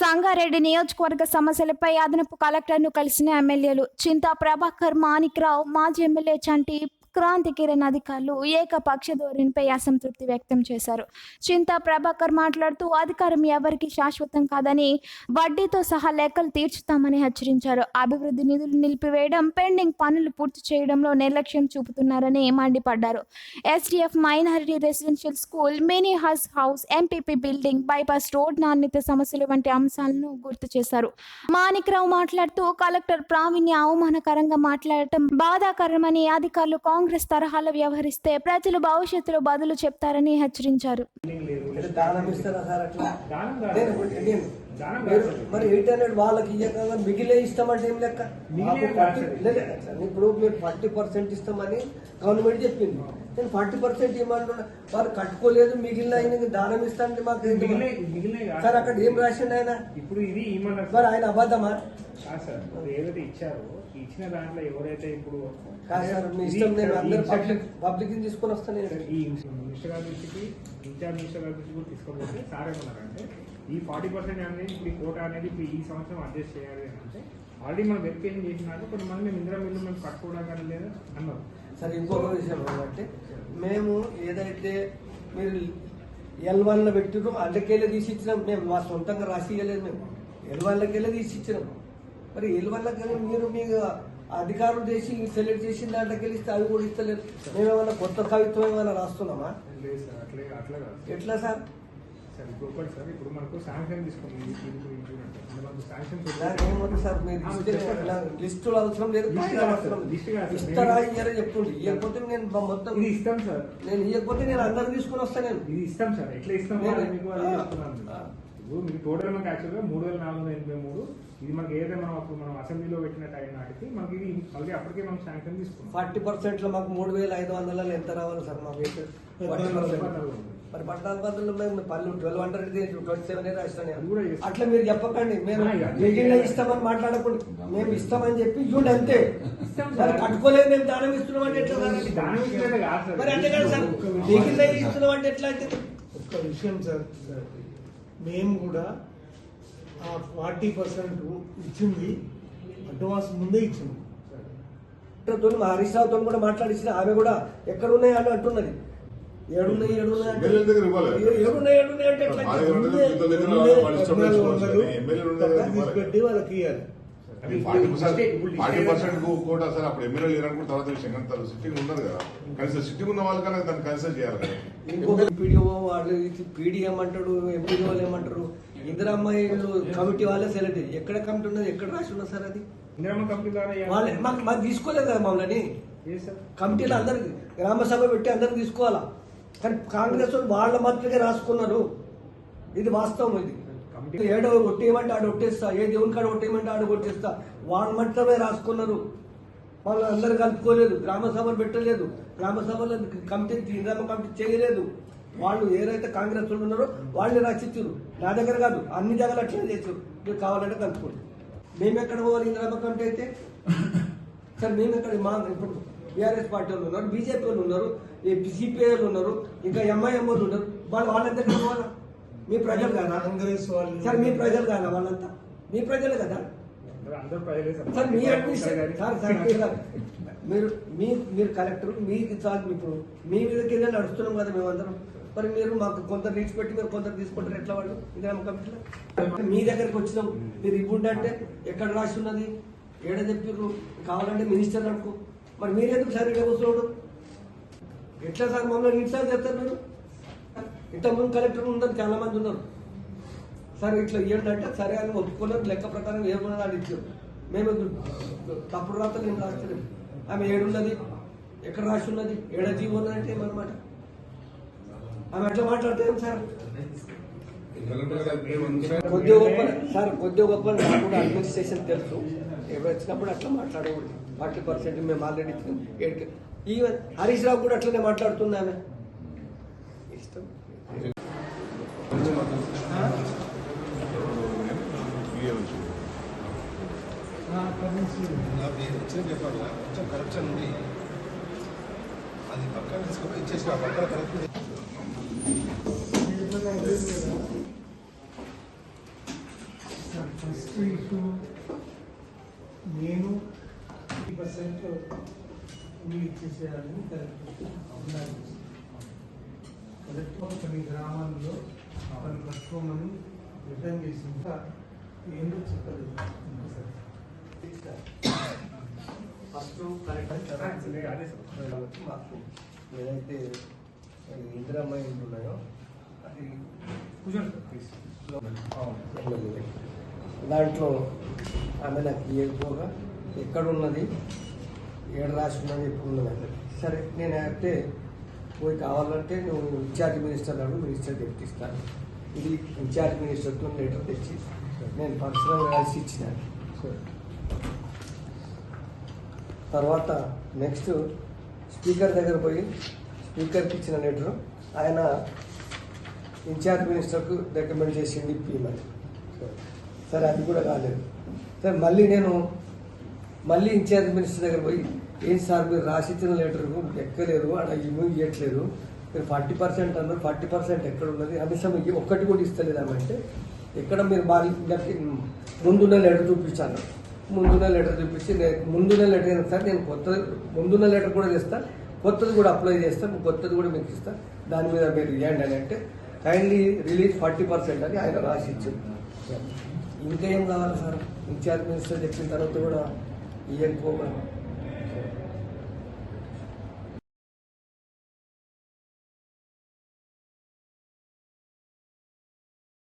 సంగారెడ్డి నియోజకవర్గ సమస్యలపై అదనపు కలెక్టర్ను కలిసిన ఎమ్మెల్యేలు చింతా ప్రభాకర్ మాణిక్రావు మాజీ ఎమ్మెల్యే చంటి క్రాంతి కిరణ్ అధికారులు ఏకపక్ష ధోరణిపై అసంతృప్తి వ్యక్తం చేశారు. చింతా ప్రభాకర్ మాట్లాడుతూ అధికారం ఎవరికి శాశ్వతం కాదని వడ్డీతో సహా లెక్కలు తీర్చుతామని హెచ్చరించారు. అభివృద్ధి నిధులు నిలిపివేయడం పెండింగ్ పనులు పూర్తి చేయడంలో నిర్లక్ష్యం చూపుతున్నారని మండిపడ్డారు. SDF minority residential school mini has house MPP building bypass road నాణ్యత సమస్యలు వంటి అంశాలను గుర్తు చేశారు. మాణిక్రావు మాట్లాడుతూ కలెక్టర్ ప్రావీణ్య అవమానకరంగా మాట్లాడటం బాధాకరమని అధికారులు కాంగ్రెస్ తరహాలో వ్యవహరిస్తే ప్రజలు భవిష్యత్తులో బదులు చెప్తారని హెచ్చరించారు. మీరు ఎయిట్ హండ్రెడ్ వాళ్ళకి ఇవ్వక మిగిలే అంటే ఏం లెక్క? మిగిలే మాకు కాదు 40 సార్. లేదు సార్, ఇప్పుడు మీరు ఫార్టీ పర్సెంట్ ఇస్తామని గవర్నమెంట్ చెప్పింది. నేను ఫార్టీ పర్సెంట్ ఇవ్వమంటున్నా వారు కట్టుకోలేదు మిగిలిన ఆయనకి దానం ఇస్తా అంటే మాకు. సార్ అక్కడ ఏం రాసిండు ఆయన? ఇప్పుడు ఇది మరి ఆయన అబద్ధమా? సార్ ఏదైతే ఇచ్చారో ఇచ్చిన దాంట్లో ఎవరైతే ఇప్పుడు ఇష్టం నేను అందరు పబ్లిక్ పబ్లిక్ తీసుకొని వస్తాను ఈ మినిస్టర్ గారి దృష్టికి ఇన్ఛార్జ్ మినిస్టర్ గారి దృష్టికి సార్ ఏమన్నారంటే ఈ ఫార్టీ పర్సెంట్ అనేది ఇప్పుడు ఈ కోట అనేది ఇప్పుడు ఈ సంవత్సరం అడ్జస్ట్ చేయాలి అని అంటే ఆల్రెడీ మనం వెరిఫికేషన్ చేసినాక కొంతమంది మేము ఇందిరా మిల్లు మేము కట్టుకోవడానికి లేదు అన్నారు. సరే ఇంకొక విషయం ఏంటంటే మేము ఏదైతే మీరు ఎల్ వన్లో పెట్టినో అందుకెళ్ళి తీసి ఇచ్చినాం మేము మా సొంతంగా రాసి ఇవ్వలేదు మేము. ఎల్ వన్లకెళ్ళి తీసి ఇచ్చినాం మరి ఎల్ వన్లకెళ్ళి మీరు మీకు అధికారులు చేసి సెలెక్ట్ చేసిన దాంట్లోకి ఇస్తే అవి కూడా ఇస్తలేదు మేమేమన్నా కొత్త కవిత్వం ఏమైనా రాస్తున్నామా? లేదు సార్ అట్లే అట్లా కాదు ఎట్లా సార్? సార్ ఇప్పుడు మనకు శాంక్షన్ తీసుకుంది మనకు శాంక్షన్ లిస్టులు అవసరం లేదు. ఇస్తారా ఇయ్యారా చెప్పుండి ఇవ్వకపోతే నేను మొత్తం ఇది ఇస్తాం సార్. నేను ఇవ్వకపోతే నేను అందరు తీసుకొని వస్తాను నేను. ఇది ఇస్తాం సార్ ఎట్లా ఇస్తాం ఇప్పుడు మీకు టోటల్ మనకి యాక్చువల్గా మూడు వేల నాలుగు వందల ఎనభై మూడు ఇది మనకి ఏదైతే మనం అప్పుడు మనం అసెంబ్లీలో పెట్టిన టైం నాటికి మనకి ఇది మళ్ళీ అప్పటికే మనం శాంక్షన్ తీసుకున్నాం ఫార్టీ పర్సెంట్లో మాకు మూడు వేల ఐదు వందలలో ఎంత రావాలి సార్ మాకు అయితే? 40%. మరి పద్నాలుగు వందలు మేము పళ్ళు ట్వెల్వ్ హండ్రెడ్ ట్వంటీ సెవెన్ రాష్ట్రాన్ని చేస్తాం. అట్లా మీరు చెప్పకండి మేము. మిగిలిన ఇస్తామని మాట్లాడకుండా మేము ఇస్తామని చెప్పి చూడండి అంతే. కట్టుకోలేదు మేము దానం ఇస్తున్నాం అంటే ఎట్లా. మరి అంతే కదా సార్. మిగిలిన ఇస్తున్నాం అంటే ఎట్లా అయితే ఒక్క విషయం సార్ మేము కూడా ఆ ఫార్టీ పర్సెంట్ ఇచ్చింది అడ్వాన్స్ ముందే ఇచ్చింది తో మా హరీష్ రావుతో కూడా మాట్లాడిసిన ఆమె కూడా ఎక్కడ ఉన్నాయి అని అంటున్నది. ఏడున్నాయి ఏడున్నాయి అంటే ఏడున్నాయి ఏడున్నాయి అంటే ఎట్లా మా దగ్గర ముందే- ఉంటే ఇతని దగ్గర ముందే వాళ్ళ ఇష్టం పద్నాలుగు పెంచుకోవచ్చు. వందలు ఎమ్మెల్యేలు ఉండే పక్కన దగ్గర తీసి పెట్టి వాళ్ళకి ఇవ్వాలి ఫార్టీ పర్సెంట్ ఫార్టీ ఏదైతే- పర్సెంట్ కోట సార్ అప్పుడు ఎమ్మెల్యేలు లేరనుకుంటే తర్వాత విషయం కానీ తను సిట్టింగ్ ఉన్నారు కదా. కనీసం సిట్టింగ్ ఉన్న వాళ్ళకన్నా దాన్ని కన్సిడర్ చేయాలి కదా. ఇంకొక పీడిఓ వాళ్ళు పీడిఎం అంటాడు ఎంపీడీ వాళ్ళు ఏమంటారు? ఇద్దరు అమ్మాయిలు కమిటీ వాళ్ళే సెలెక్ట్. ఎక్కడ కమిటీ ఉన్నది? ఎక్కడ రాసి ఉన్నది సార్ అది? ఇందిరమ్మ వాళ్ళే మాకు మాకు తీసుకోలేదు కదా మమ్మల్ని. ఏ సార్? కమిటీలు అందరికి గ్రామ సభ పెట్టి అందరికి తీసుకోవాలా? కానీ కాంగ్రెస్ వాళ్ళు వాళ్ళ మాత్రమే రాసుకున్నారు. ఇది వాస్తవం ఇది. కమిటీ ఏడో ఒట్టేయమంటే ఆడ కొట్టేస్తా ఏ దేవుని కాడ కొట్టేయమంటే ఆడ కొట్టేస్తా. వాళ్ళు మాత్రమే రాసుకున్నారు వాళ్ళు అందరు కలుపుకోలేదు గ్రామ సభలు పెట్టలేదు గ్రామ సభలో కమిటీ గ్రామ కమిటీ చేయలేదు. వాళ్ళు ఏదైతే కాంగ్రెస్ వాళ్ళు ఉన్నారో వాళ్ళని రక్షించారు. నా దగ్గర కాదు అన్ని దగ్గర అట్లా చేశారు మీరు కావాలంటే కలుపుకోండి. మేము ఎక్కడ పోవాలి ఈ కమిటీ అయితే? సార్ మేము ఎక్కడ మా ఇప్పుడు బీఆర్ఎస్ పార్టీ వాళ్ళు ఉన్నారు బీజేపీ వాళ్ళు ఉన్నారు సిపిఐ వాళ్ళు ఉన్నారు ఇంకా ఎంఐఎం వాళ్ళు ఉన్నారు వాళ్ళు వాళ్ళ దగ్గర పోవాలా? మీ ప్రజలు కాదా? కాంగ్రెస్ వాళ్ళు. సార్ మీ ప్రజలు కాదా వాళ్ళంతా? మీ ప్రజలు కదా? సార్. సార్ మీ సార్ అడ్మినిస్ట్రేషన్ సార్ సార్ మీరు మీ మీరు కలెక్టర్ మీకు సార్ ఇప్పుడు మీ మీద కింద నడుస్తున్నాం కదా మేమందరం. మరి మీరు మాకు కొంత రీచ్ పెట్టి మీరు కొంత తీసుకుంటారు. ఎట్లా వాళ్ళు? గ్రామ కమిటీలో? మీ దగ్గరికి వచ్చినాం. మీరు ఇవ్వండి అంటే ఎక్కడ రాసి ఉన్నది? ఏడ చెప్పిర్రు కావాలంటే మినిస్టర్ అనుకో. మరి మీరెందుకు సార్ ఇక్కడ కూర్చోడు? ఎట్లా సార్ మమ్మల్ని ఇన్సార్ చేస్తారు మీరు? ఇంతకుముందు కలెక్టర్ ఉందని చాలా మంది ఉన్నారు. సార్ ఇట్లా ఏంటంటే సరే అని ఒప్పుకోలేదు లెక్క ప్రకారం ఏమన్నా అని ఇచ్చారు. మేము తప్పుడు రాత నేను రాస్తలేము. ఆమె ఏడున్నది ఎక్కడ రాసి ఉన్నది ఏడ జీవో ఉన్నదంటే ఏమన్నమాట? ఆమె అట్లా మాట్లాడతాం ఏం సార్? కొద్దిగా గొప్ప సార్ కొద్దిగా గొప్ప నాకు కూడా అడ్మినిస్ట్రేషన్ తెలుసు. ఎవరు వచ్చినప్పుడు అట్లా మాట్లాడకూడదు ఫార్టీ పర్సెంట్ మేము ఆల్రెడీ ఇచ్చినాం ఈవెన్ హరీష్ రావు కూడా అట్లనే మాట్లాడుతుంది ఆమె ఇష్టం క్లియర్ వచ్చింది మీరు వచ్చిన చెప్పాలి కొంచెం కరప్షన్ ఉంది అది పక్కన తీసుకుని ఇచ్చేసి ఆ పక్కన కరెక్ట్. ఫస్ట్ ఇష్యూ నేను ఫిఫ్టీ పర్సెంట్ మీరు ఇచ్చేసేయాలని కలెక్టర్ ఉండాలి కలెక్టర్ కొన్ని గ్రామాల్లో వాళ్ళు కట్టుకోమని రిటర్న్ చేసింక ఏంటో చెప్పలేదు? ఫస్ట్ కరెక్ట్ మాకు ఏదైతే ఇందిరమ్మ ఇండ్లు ఉన్నాయో అది దాంట్లో ఆమె నాకు ఇవ్వకపోగా ఎక్కడున్నది ఏడు రాసి ఉన్నది ఎప్పుడు ఉన్నది అంటే సరే నేను అయితే పోయి కావాలంటే నువ్వు ఇన్ఛార్జ్ మినిస్టర్ అడుగు మినిస్టర్ తెప్పిస్తాను ఇది ఇన్ఛార్జ్ మినిస్టర్తో లెటర్ తెచ్చి నేను పర్సనల్ కలిసి ఇచ్చినాను. తర్వాత నెక్స్ట్ స్పీకర్ దగ్గర పోయి స్పీకర్కి ఇచ్చిన లెటర్ ఆయన ఇన్ఛార్జ్ మినిస్టర్కు రికమెండ్ చేసింది ఇప్పిమని సరే అది కూడా కాలేదు. సరే మళ్ళీ నేను మళ్ళీ ఇన్ఛార్జ్ మినిస్టర్ దగ్గర పోయి ఏం సార్ మీరు రాసిచ్చిన లెటర్ ఎక్కలేరు అక్కడ ఇవి ఇవ్వట్లేదు మీరు ఫార్టీ పర్సెంట్ అన్నారు ఫార్టీ పర్సెంట్ ఎక్కడ ఉన్నది? కనీసం ఒక్కటి కూడా ఇస్తలేదామంటే ఎక్కడ మీరు బాగా ముందున్న లెటర్ చూపించాను ముందున్న లెటర్ చూపించి నేను ముందున్న లెటర్ అయినా సార్ నేను కొత్త ముందున్న లెటర్ కూడా తెస్తాను కొత్తది కూడా అప్లై చేస్తాను కొత్తది కూడా మీకు ఇస్తాను దాని మీద మీరు ఇవ్వండి అని అంటే కైండ్లీ రిలీజ్ ఫార్టీ పర్సెంట్ అని ఆయన రాసి ఇచ్చింది ఇంకేం కావాలి సార్? ఇన్ఛార్జ్ మినిస్టర్ చెప్పిన తర్వాత కూడా ఇవ్వకపోగా